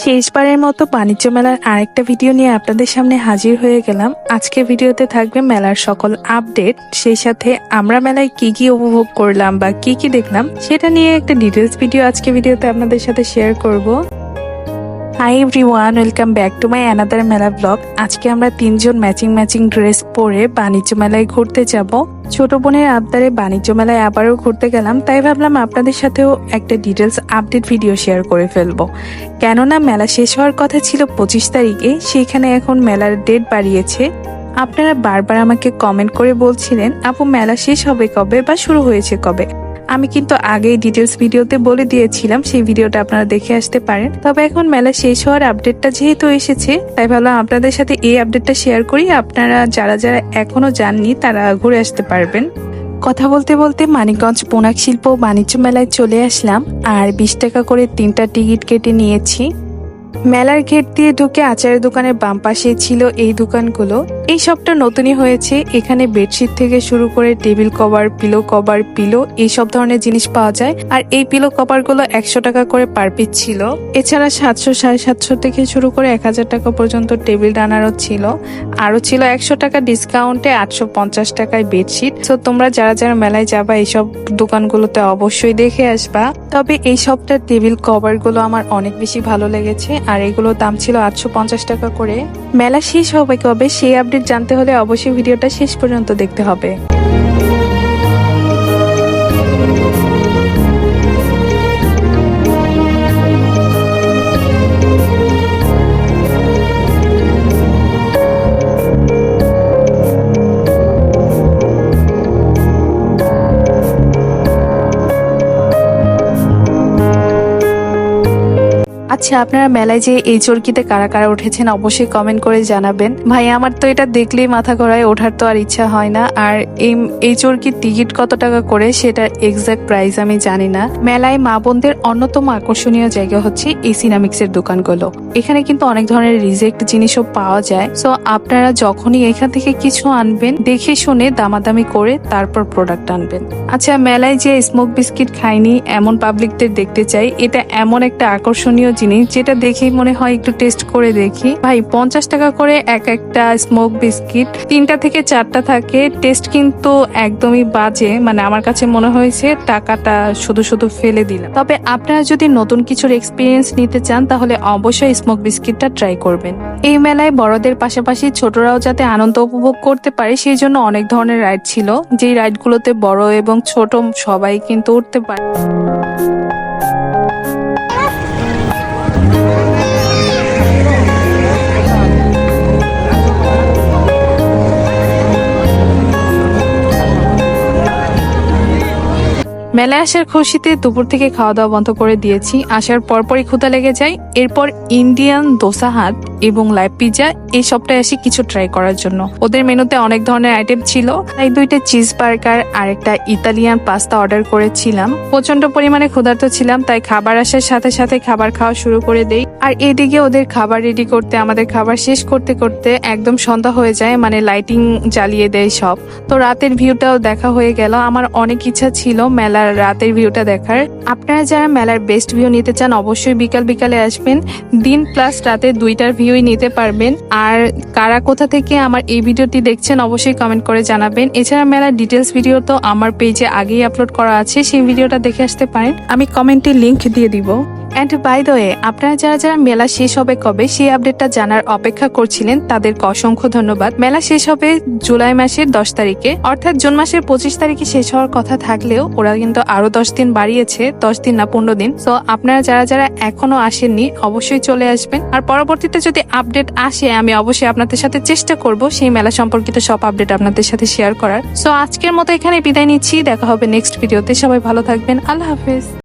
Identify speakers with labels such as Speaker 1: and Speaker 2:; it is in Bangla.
Speaker 1: শেষবারের মতো বাণিজ্য মেলার আরেকটা ভিডিও নিয়ে আপনাদের সামনে হাজির হয়ে গেলাম। আজকে ভিডিওতে থাকবে মেলার সকল আপডেট, সেই সাথে আমরা মেলায় কি কি উপভোগ করলাম বা কি কি দেখলাম, সেটা নিয়ে একটা ডিটেলস ভিডিও আজকে ভিডিওতে আপনাদের সাথে শেয়ার করব। Hi every one welcome back to my another মেলা ব্লগ আজকে আমরা তিনজন ম্যাচিং ম্যাচিং ড্রেস পরে বাণিজ্য মেলায় ঘুরতে যাব। ছোট বোনের আবদারে বাণিজ্য মেলায় আবারও ঘুরতে গেলাম, তাই ভাবলাম আপনাদের সাথেও একটা ডিটেলস আপডেট ভিডিও শেয়ার করে ফেলব। কেননা মেলা শেষ হওয়ার কথা ছিল পঁচিশ তারিখে, সেখানে এখন মেলার ডেট বাড়িয়েছে। আপনারা বারবার আমাকে কমেন্ট করে বলছিলেন, আপু, মেলা শেষ হবে কবে বা শুরু হয়েছে কবে? আমি কিন্তু আগেই ডিটেলস ভিডিওতে বলে দিয়েছিলাম, সেই ভিডিওটা আপনারা দেখে আসতে পারেন। তবে এখন মেলা শেষ হওয়ার আপডেটটা যেহেতু এসেছে, তাই ভাবলাম আপনাদের সাথে এই আপডেটটা শেয়ার করি। আপনারা যারা যারা এখনও যাননি, তারা ঘুরে আসতে পারবেন। কথা বলতে বলতে মানিকগঞ্জ পোনাক শিল্প বাণিজ্য মেলায় চলে আসলাম, আর বিশ টাকা করে তিনটা টিকিট কেটে নিয়েছি। মেলার গেট দিয়ে ঢুকে আচারের দোকানের বাম পাশে ছিল এই দোকানগুলো। এই সবটা নতুনই হয়েছে। এখানে বেডশিট থেকে শুরু করে table cover, pillow cover, pillow, এই সব ধরনের জিনিস পাওয়া যায়। আর এই পিলো কভারগুলো একশো টাকা করে পার পিস ছিল। এছাড়া সাতশো, সাড়ে সাতশো থেকে শুরু করে এক হাজার টাকা পর্যন্ত টেবিল রানারও ছিল। আরও ছিল একশো টাকা ডিসকাউন্টে আটশো পঞ্চাশ টাকায় বেডশিট। তো তোমরা যারা যারা মেলায় যাবা, এইসব দোকানগুলোতে অবশ্যই দেখে আসবা। তবে এই সবটা টেবিল কভারগুলো আমার অনেক বেশি ভালো লেগেছে। আর এগুলোর দাম ছিল আটশো পঞ্চাশ টাকা করে। মেলা শেষ হবে কবে সেই আপডেট জানতে হলে অবশ্যই ভিডিওটা শেষ পর্যন্ত দেখতে হবে। আচ্ছা আপনারা মেলায় যে এই চরকিতে কারা কারা উঠেছেন অবশ্যই কমেন্ট করে জানাবেন। ভাই, আমার তো এটা দেখলেই মাথা ঘোরায়, ওঠার তো আর ইচ্ছা হয় না। আর এই এই চরকির টিকিট কত টাকা করে সেটার এক্সাক্ট প্রাইস আমি জানি না। মেলায় মা বোনদের অন্যতম আকর্ষণীয় জায়গা হচ্ছে এই সিনামিক্সের দোকানগুলো। এখানে কিন্তু অনেক ধরনের রিজেক্ট জিনিসও পাওয়া যায়। সো আপনারা যখনই এখান থেকে কিছু আনবেন, দেখে শুনে দামাদামি করে তারপর প্রোডাক্ট আনবেন। আচ্ছা মেলায় যে স্মোক বিস্কিট খাইনি, এমন পাবলিকদের দেখতে চাই, এটা এমন একটা আকর্ষণীয় জিনিস যেটা দেখেই মনে হয় একটু টেস্ট করে দেখি। ভাই, পঞ্চাশ টাকা করে এক একটা স্মোক বিস্কিট তিনটা থেকে চারটা থাকে। টেস্ট কিন্তু একদমই বাজে। মানে আমার কাছে মনে হয়েছে টাকাটা শুধু শুধু ফেলে দিলাম। তবে আপনারা যদি নতুন কিছুর এক্সপিরিয়েন্স নিতে চান, তাহলে অবশ্যই স্মোক বিস্কিটটা ট্রাই করবেন। এই মেলায় বড়দের পাশাপাশি ছোটরাও যাতে আনন্দ উপভোগ করতে পারে, সেই জন্য অনেক ধরনের রাইড ছিল। যেই রাইডগুলোতে বড় এবং ছোট সবাই কিন্তু উঠতে পারে। মেলায় আসার খুশিতে দুপুর থেকে খাওয়া দাওয়া বন্ধ করে দিয়েছি। আসার পরপরই ক্ষুধা লেগে যায়। এরপর ইন্ডিয়ান দোসা হাট এবং লাইভ পিজা এই সবটাই আসি কিছু ট্রাই করার জন্য। ওদের মেনুতে অনেক ধরনের আইটেম ছিল। তাই দুইটা চিজ বার্গার আর একটা ইতালিয়ান পাস্তা অর্ডার করেছিলাম। প্রচণ্ড পরিমাণে ক্ষুধার্ত ছিলাম, তাই খাবার আসার সাথে সাথে খাবার খাওয়া শুরু করে দেই। আর এদিকে ওদের খাবার রেডি করতে, আমাদের খাবার শেষ করতে করতে একদম সন্ধ্যা হয়ে যায় মানে লাইটিং জ্বালিয়ে দেয় সব। তো রাতের ভিউটাও দেখা হয়ে গেল। আমার অনেক ইচ্ছা ছিল মেলার রাতের ভিউটা দেখার। আপনারা যারা মেলার বেস্ট ভিউ নিতে চান, অবশ্যই বিকাল বিকালে আসবেন। দিন প্লাস রাতে দুইটার ভিউই নিতে পারবেন। আর কারা কোথা থেকে আমার এই ভিডিওটি দেখছেন, অবশ্যই কমেন্ট করে জানাবেন। এছাড়া মেলার ডিটেলস ভিডিও তো আমার পেজে আগেই আপলোড করা আছে, সেই ভিডিওটা দেখে আসতে পারেন। আমি কমেন্টে লিংক দিয়ে দিব। অ্যান্ড বাই দ্য আপনারা যারা যারা মেলা শেষ হবে কবে, সেই আপডেটটা জানার অপেক্ষা করছিলেন, তাদেরকে অসংখ্য ধন্যবাদ। মেলা শেষ হবে জুলাই মাসের দশ তারিখে, অর্থাৎ জুন মাসের পঁচিশ তারিখে শেষ হওয়ার কথা থাকলেও, ওরা কিন্তু আরও দশ দিন বাড়িয়েছে, দশ দিন না পনেরো দিন। তো আপনারা যারা যারা এখনও আসেননি, অবশ্যই চলে আসবেন। আর পরবর্তীতে যদি আপডেট আসে, আমি অবশ্যই আপনাদের সাথে চেষ্টা করব সেই মেলা সম্পর্কিত সব আপডেট আপনাদের সাথে শেয়ার করার। সো আজকের মতো এখানে বিদায় নিচ্ছি, দেখা হবে নেক্সট ভিডিওতে সবাই ভালো থাকবেন। আল্লাহ হাফেজ।